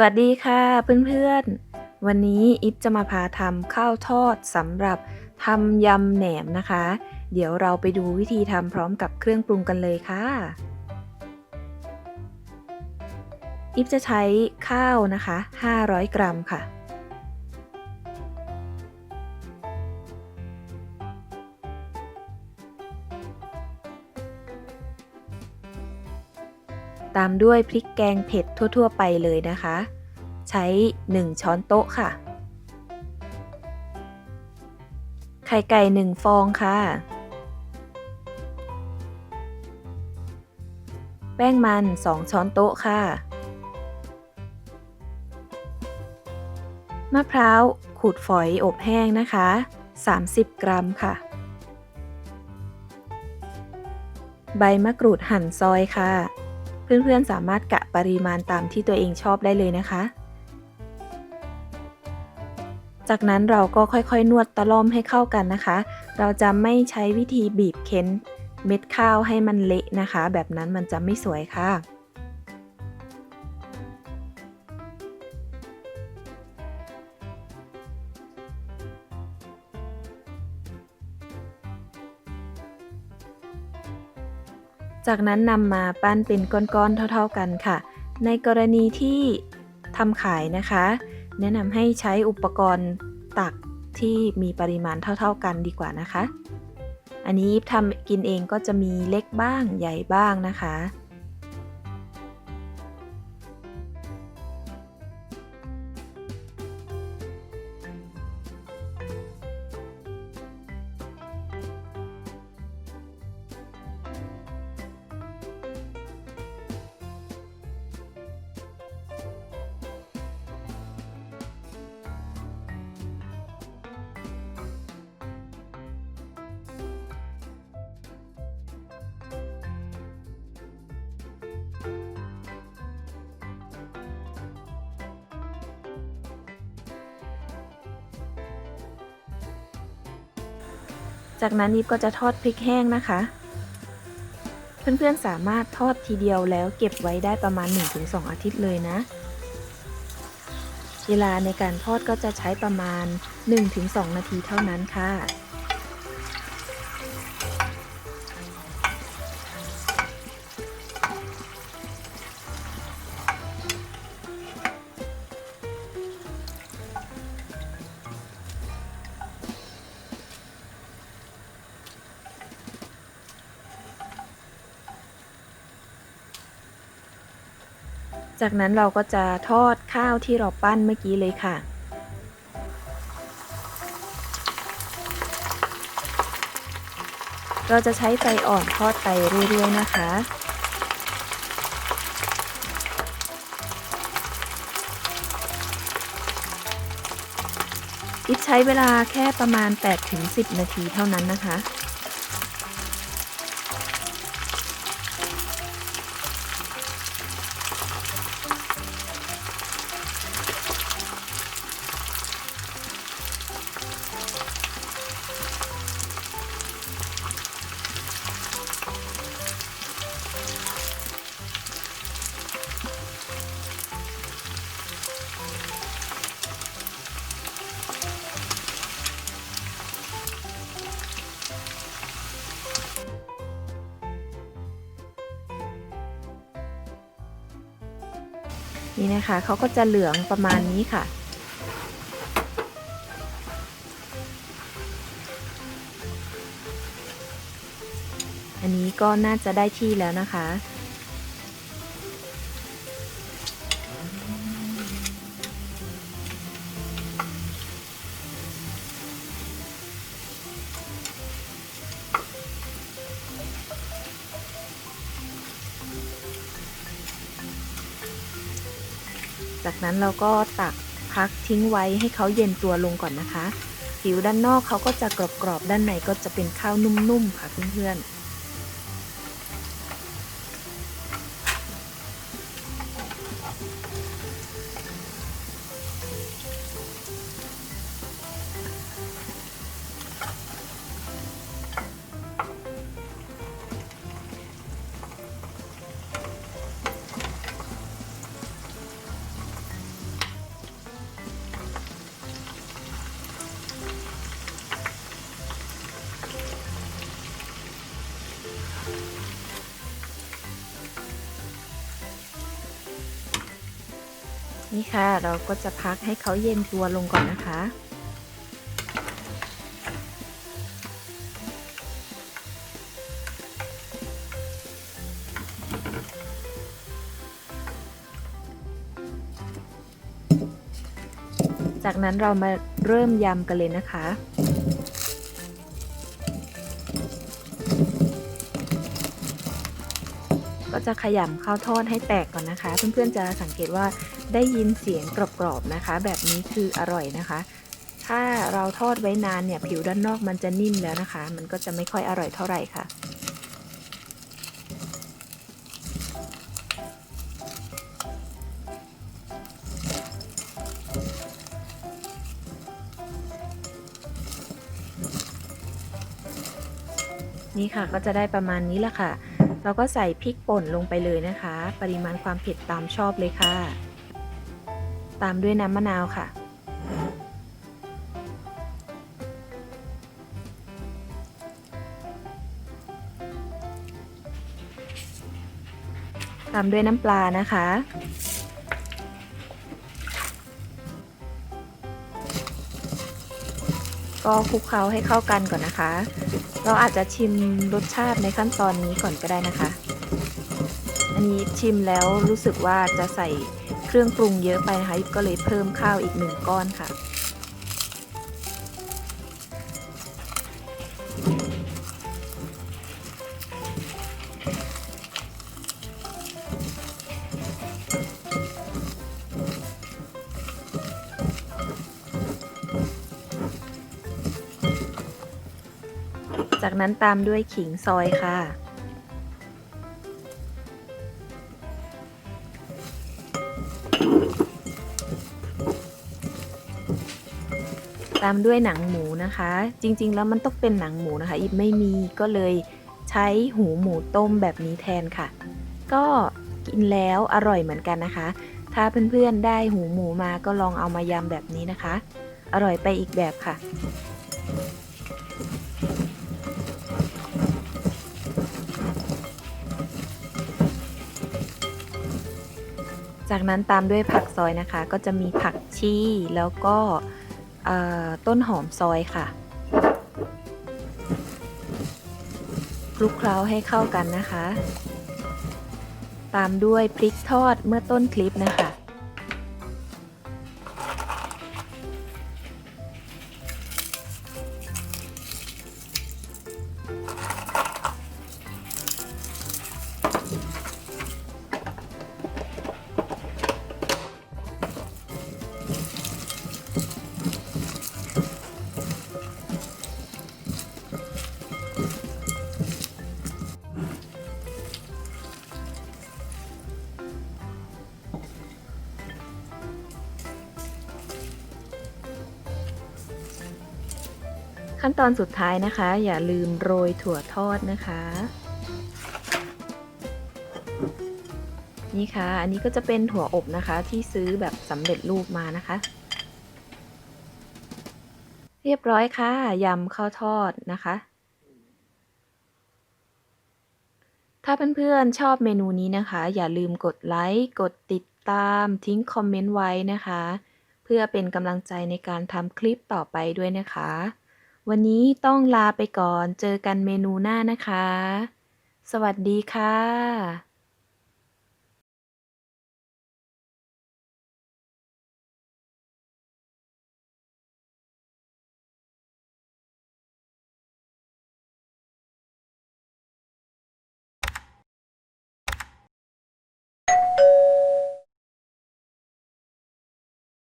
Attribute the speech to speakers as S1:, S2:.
S1: สวัสดีค่ะเพื่อนๆ วันนี้อิฟจะมาพาทำข้าวทอดสำหรับทำยำแหนมนะคะ เดี๋ยวเราไปดูวิธีทำพร้อมกับเครื่องปรุงกันเลยค่ะ อิฟจะใช้ข้าวนะคะ 500 กรัมค่ะ ตามด้วยพริกแกงเผ็ดทั่ว ๆ ไปเลยนะคะ ใช้ 1 ช้อนโต๊ะค่ะ ไข่ไก่ 1 ฟองค่ะ แป้งมัน 2 ช้อนโต๊ะค่ะ มะพร้าวขูดฝอยอบแห้งนะคะ 30 กรัมค่ะ ใบมะกรูดหั่นซอยค่ะ เพื่อนๆสามารถกะปริมาณตามที่ตัวเองชอบได้เลยนะคะ จากนั้นเราก็ค่อยๆ นวดตะล่อมให้เข้ากันนะคะ เราจะไม่ใช้วิธีบีบเค้นเม็ดข้าวให้มันเละนะคะ แบบนั้นมันจะไม่สวยค่ะ จากนั้นนำมาปั้นเป็นก้อนๆเท่าๆกันค่ะ ในกรณีที่ทำขายนะคะ แนะนำให้ใช้อุปกรณ์ตักที่มีปริมาณเท่าๆกันดีกว่านะคะ อันนี้ทำกินเองก็จะมีเล็กบ้างใหญ่บ้างนะคะ จากนั้นนิฟก็จะทอดพริกแห้งนะคะ เพื่อนๆสามารถทอดทีเดียวแล้วเก็บไว้ได้ประมาณ 1-2 อาทิตย์เลยนะ เวลาในการทอดก็จะใช้ประมาณ 1-2 นาทีเท่านั้นค่ะ จากนั้นเราก็จะทอดข้าวที่เราปั้นเมื่อกี้เลยค่ะ เราจะใช้ไฟอ่อนทอดไปเรื่อยๆนะคะอิฟใช้เวลาแค่ประมาณ 8-10 นาทีเท่านั้นนะคะ นี่นะคะเขาก็จะเหลืองประมาณนี้ค่ะ อันนี้ก็น่าจะได้ที่แล้วนะคะ จากนั้นเราก็ตักพักทิ้งไว้ให้เขาเย็นตัวลงก่อนนะคะ ผิวด้านนอกเขาก็จะกรอบๆ ด้านในก็จะเป็นข้าวนุ่มๆ ค่ะเพื่อนๆ นี่ค่ะ เราก็จะพักให้เขาเย็นตัวลงก่อนนะคะ จากนั้นเรามาเริ่มยำกันเลยนะคะก็จะขยำข้าวทอดให้แตกก่อนนะคะ เพื่อนๆจะสังเกตว่า ได้ยินเสียงกรอบๆนะคะ แบบนี้คืออร่อยนะคะ ถ้าเราทอดไว้นานเนี่ยผิวด้านนอกมันจะนิ่มแล้วนะคะ มันก็จะไม่ค่อยอร่อยเท่าไหร่ค่ะนี่ค่ะก็จะได้ประมาณนี้แหละค่ะ เราก็ใส่พริกป่นลงไปเลยนะคะ ปริมาณความเผ็ดตามชอบเลยค่ะ ตามด้วยน้ำมะนาวค่ะ ตามด้วยน้ำปลานะคะ ก็คลุกเคล้าให้เข้ากันก่อนนะคะ เราอาจจะชิมรสชาติในขั้นตอนนี้ก่อนก็ได้นะคะ อันนี้ชิมแล้วรู้สึกว่าจะใส่ เครื่องปรุงเยอะไปนะคะก็เลยเพิ่มข้าวอีกหนึ่งก้อนค่ะ จากนั้นตามด้วยขิงซอยค่ะามด้วยหนังหมูนะคะ จริงๆ แล้วมันต้องเป็นหนังหมูนะคะอีฟไม่มีก็เลยใช้หูหมูต้มแบบนี้แทนค่ะ ก็กินแล้วอร่อยเหมือนกันนะคะ ถ้าเพื่อนๆได้หูหมูมาก็ลองเอามายำแบบนี้นะคะ อร่อยไปอีกแบบค่ะจากนั้นตามด้วยผักซอยนะคะ ก็จะมีผักชีแล้วก็ ต้นหอมซอยค่ะคลุกเคล้าให้เข้ากันนะคะ ตามด้วยพริกทอดเมื่อต้นคลิปนะคะ ขั้นตอนสุดท้ายนะคะ อย่าลืมโรยถั่วทอดนะคะ นี่ค่ะ อันนี้ก็จะเป็นถั่วอบนะคะ ที่ซื้อแบบสำเร็จรูปมานะคะ เรียบร้อยค่ะยำข้าวทอดนะคะถ้าเพื่อนๆชอบเมนูนี้นะคะ อย่าลืมกดไลค์ กดติดตาม ทิ้งคอมเมนต์ไว้นะคะ เพื่อเป็นกำลังใจในการทำคลิปต่อไปด้วยนะคะ วันนี้ต้องลาไปก่อน เจอกันเมนูหน้านะคะ สวัสดีค่ะ